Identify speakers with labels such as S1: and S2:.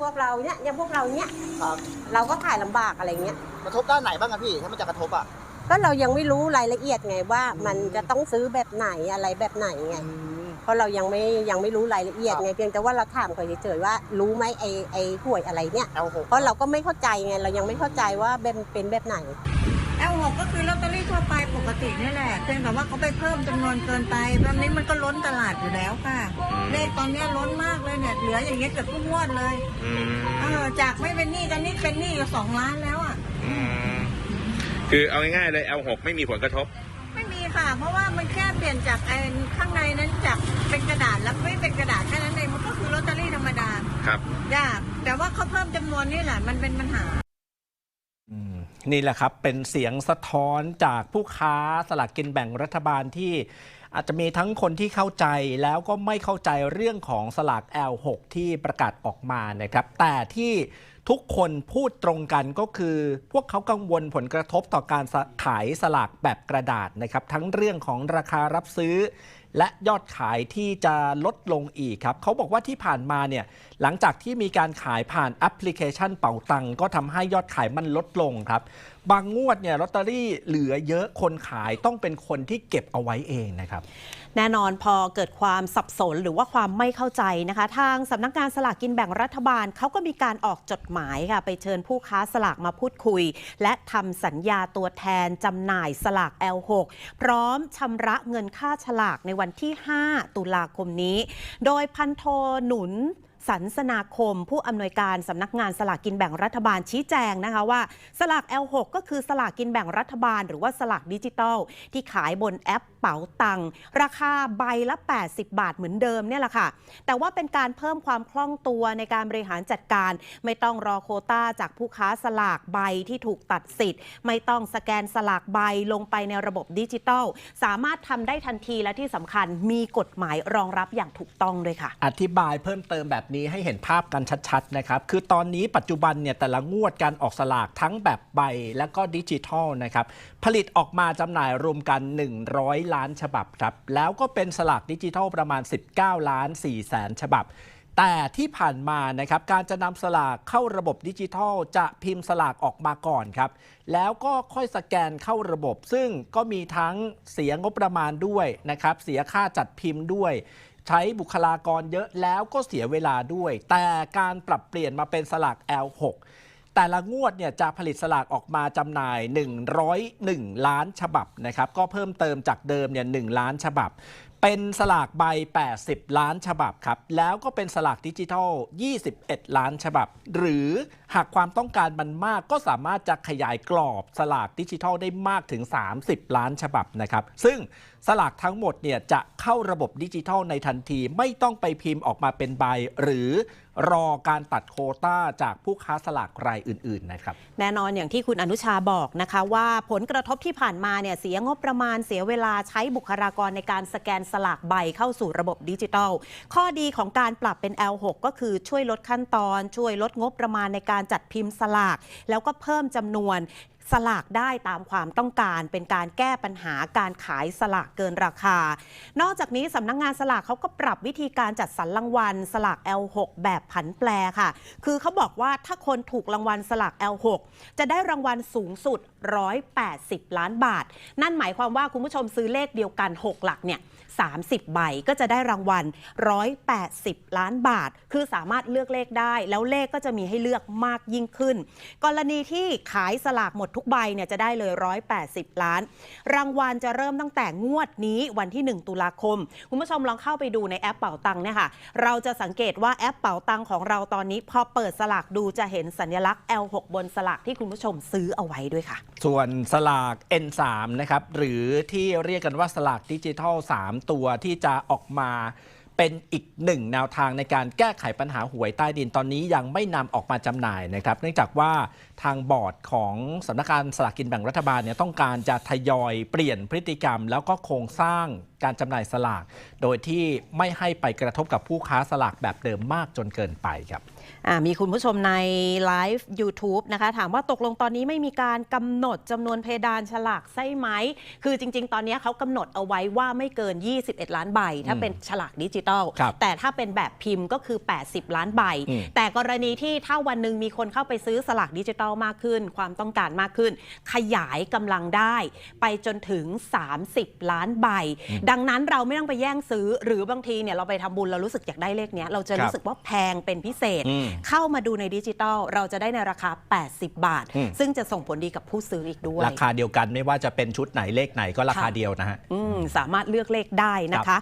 S1: พวกเราเนี่ยอย่างพวกเราเนี่ย
S2: ครับ
S1: เราก็ขายลำบากอะไรเงี้ย
S2: กระทบด้านไหนบ้างครับพี่ถ้ามันจะกระทบอะ
S1: ก็เรายังไม่รู้รายละเอียดไงว่ามันจะต้องซื้อแบบไหนอะไรแบบไหนไงเพราะเรายังไม่ยังไม่รู้รายละเอียดไงเพียงแต่ว่าเราถามเขาเฉยๆว่ารู้ไหมไอ้ไอ้หวยอะไรเนี่ย
S2: L 6
S1: เพราะเราก็ไม่เข้าใจไงเรายังไม่เข้าใจว่าเป็นเป็นแบบไหน
S3: แอลหกก็คือลอตเตอรี่ทั่วไปปกตินี่แหละเพียงแต่ว่าเขาไปเพิ่มจำนวนเกินไปแบบนี้มันก็ล้นตลาดอยู่แล้วค่ะ เลขตอนเนี้ยล้นมากเลยเนี่ยเหลืออย่างเงี้ยเกือบทุกงวดเลย
S4: อืม
S3: เออจากไม่เป็นหนี้กันนี่เป็นหนี้อยู่สองล้านแล้วอะ
S4: อืมคือเอาง่ายๆเลย L6 ไม่มีผลกระทบ
S3: ไม่มีค่ะ เพราะว่ามันแค่เปลี่ยนจากไอ้ข้างในนั้นจากเป็นกระดาษแล้วไม่เป็นกระดาษแค่นั้นเองมันก็คือลอตเตอรี่ธรรมดา
S4: ครับ
S3: ยากแต่ว่าเขาเพิ่มจำนวนนี่แหละมันเป็นปัญหา
S5: อืม นี่แหละครับ เป็นเสียงสะท้อนจากผู้ค้าสลากกินแบ่งรัฐบาลที่อาจจะมีทั้งคนที่เข้าใจแล้วก็ไม่เข้าใจเรื่องของสลาก L6 ที่ประกาศออกมานะครับ แต่ที่ทุกคนพูดตรงกันก็คือ พวกเขากังวลผลกระทบต่อการขายสลากแบบกระดาษนะครับ ทั้งเรื่องของราคารับซื้อ และยอดขายที่จะลดลงอีกครับเขาบอกว่าที่ผ่านมาเนี่ยหลังจากที่มีการขายผ่านแอปพลิเคชันเป่าตังก็ทำให้ยอดขายมันลดลงครับ บางงวดเนี่ยลอตเตอรี่เหลือเยอะคนขายต้องเป็นคนที่เก็บเอาไว้เองนะครับ
S6: แน่นอนพอเกิดความสับสนหรือว่าความไม่เข้าใจนะคะ ทางสำนักงานสลากกินแบ่งรัฐบาลเขาก็มีการออกจดหมายค่ะไปเชิญผู้ค้าสลากมาพูดคุย และทำสัญญาตัวแทนจำหน่ายสลาก L6 พร้อมชำระเงินค่าฉลากในวันที่ 5 ตุลาคมนี้ โดยพันโทหนุน สันสนาคม ผู้อำนวยการสำนักงานสลากกินแบ่งรัฐบาลชี้แจงนะคะว่า สลาก L6 ก็คือสลากกินแบ่งรัฐบาล หรือว่าสลากดิจิตอลที่ขายบนแอปเป๋าตังค์ราคาใบละ 80 บาทเหมือนเดิมเนี่ยแหละค่ะ แต่ว่าเป็นการเพิ่มความคล่องตัวในการบริหารจัดการ ไม่ต้องรอโคต้าจากผู้ค้าสลากใบที่ถูกตัดสิทธิ์ ไม่ต้องสแกนสลากใบลงไปในระบบดิจิตอลสามารถทำได้ทันทีและที่สำคัญมีกฎหมายรองรับอย่างถูกต้องด้วยค่ะ
S5: อธิบายเพิ่มเติมแบบนี้ให้เห็นภาพกันชัดๆนะครับ คือตอนนี้ปัจจุบันเนี่ยแต่ละงวดการออกสลากทั้งแบบใบและก็ดิจิทัลนะครับผลิตออกมาจำหน่ายรวมกัน 100 ล้านฉบับครับ แล้วก็เป็นสลากดิจิทัลประมาณ 19 ล้าน4แสนฉบับแต่ที่ผ่านมานะครับการจะนำสลากเข้าระบบดิจิทัล จะพิมพ์สลากออกมาก่อนครับ แล้วก็ค่อยสแกนเข้าระบบ ซึ่งก็มีทั้งเสียงบประมาณด้วยนะครับ เสียค่าจัดพิมพ์ด้วย ใช้บุคลากรเยอะแล้วก็เสียเวลาด้วย แต่การปรับเปลี่ยนมาเป็นสลาก L6 แต่ละงวดเนี่ยจะผลิตสลากออกมาจำหน่าย 101 ล้านฉบับนะครับ ก็เพิ่มเติมจากเดิมเนี่ย1ล้านฉบับ เป็นสลากใบ 80 ล้านฉบับครับ แล้วก็เป็นสลากดิจิทัล 21 ล้านฉบับ หรือหากความต้องการมันมากก็สามารถจะขยายกรอบสลากดิจิทัลได้มากถึง 30 ล้านฉบับนะครับ ซึ่งสลากทั้งหมดเนี่ยจะเข้าระบบดิจิทัลในทันทีไม่ต้องไปพิมพ์ออกมาเป็นใบ หรือรอการตัดโคต้าจากผู้ค้าสลากรายอื่นๆนะครับ
S6: แน่นอนอย่างที่คุณอนุชาบอกนะคะ ว่าผลกระทบที่ผ่านมาเนี่ยเสียงบประมาณเสียเวลาใช้บุคลากรในการสแกนสลากใบเข้าสู่ระบบดิจิทัล ข้อดีของการปรับเป็น L6 ก็คือช่วยลดขั้นตอน ช่วยลดงบประมาณในการจัดพิมพ์สลาก แล้วก็เพิ่มจำนวนสลากได้ตามความต้องการ เป็นการแก้ปัญหาการขายสลากเกินราคา นอกจากนี้สำนักงงานสลากเขาก็ปรับวิธีการจัดสรรรางวัล สลาก L6 แบบผันแปรค่ะ คือเขาบอกว่าถ้าคนถูกรางวัลสลาก L6 จะได้รางวัลสูงสุด 180 ล้านบาท นั่นหมายความว่าคุณผู้ชมซื้อเลขเดียวกัน 6 หลักเนี่ย30 ใบก็จะได้รางวัล 180 ล้านบาท คือสามารถเลือกเลขได้ แล้วเลขก็จะมีให้เลือกมากยิ่งขึ้น กรณีที่ขายสลากหมดทุกใบเนี่ยจะได้เลย 180 ล้าน รางวัลจะเริ่มตั้งแต่งวดนี้วันที่ 1 ตุลาคม คุณผู้ชมลองเข้าไปดูในแอปเป๋าตังค์เนี่ยค่ะ เราจะสังเกตว่าแอปเป๋าตังของเราตอนนี้ พอเปิดสลากดูจะเห็นสัญลักษณ์ L6 บนสลากที่คุณผู้ชมซื้อเอาไว้ด้วยค่ะ
S5: ส่วนสลาก N3 นะครับ หรือที่เรียกกันว่าสลากดิจิทัล 3 ตัวที่จะออกมา เป็นอีกหนึ่งแนวทางในการแก้ไขปัญหาหวยใต้ดินตอนนี้ยังไม่นำออกมาจำหน่ายนะครับ เนื่องจากว่าทางบอร์ดของสำนักงานสลากกินแบ่งรัฐบาลเนี่ยต้องการจะทยอยเปลี่ยนพฤติกรรม แล้วก็โครงสร้างการจำหน่ายสลาก โดยที่ไม่ให้ไปกระทบกับผู้ค้าสลากแบบเดิมมากจนเกินไปครับ
S6: มีคุณผู้ชมในไลฟ์ YouTube นะคะ ถามว่าตกลงตอนนี้ไม่มีการกำหนดจำนวนเพดานฉลากใช่ไหม คือจริง ๆ ตอนนี้เขากำหนดเอาไว้ว่าไม่เกิน 21 ล้านใบ ถ้าเป็นฉลากดิจิตอล
S5: ครับ
S6: แต่ถ้าเป็นแบบพิมพ์ก็คือ 80 ล้านใบ
S5: อืม
S6: แต่กรณีที่ถ้าวันหนึ่งมีคนเข้าไปซื้อสลากดิจิตอลมากขึ้น ความต้องการมากขึ้น ขยายกำลังได้ไปจนถึง 30 ล้านใบ ดังนั้นเราไม่ต้องไปแย่งซื้อหรือบางทีเนี่ยเราไปทำบุญเรารู้สึกอยากได้เลขเนี้ยเราจะ
S5: ครับ
S6: รู้สึกว่าแพงเป็นพิเศษ
S5: อืม
S6: เข้ามาดูในดิจิตอลเราจะได้ในราคา 80 บาท
S5: อืม
S6: ซึ่งจะส่งผลดีกับผู้ซื้ออีกด้วย
S5: ราคาเดียวกันไม่ว่าจะเป็นชุดไหนเลขไหนก็ราคา
S6: ค่ะ
S5: เดียวนะฮะ
S6: อืมสามารถเลือกเลขได้นะคะ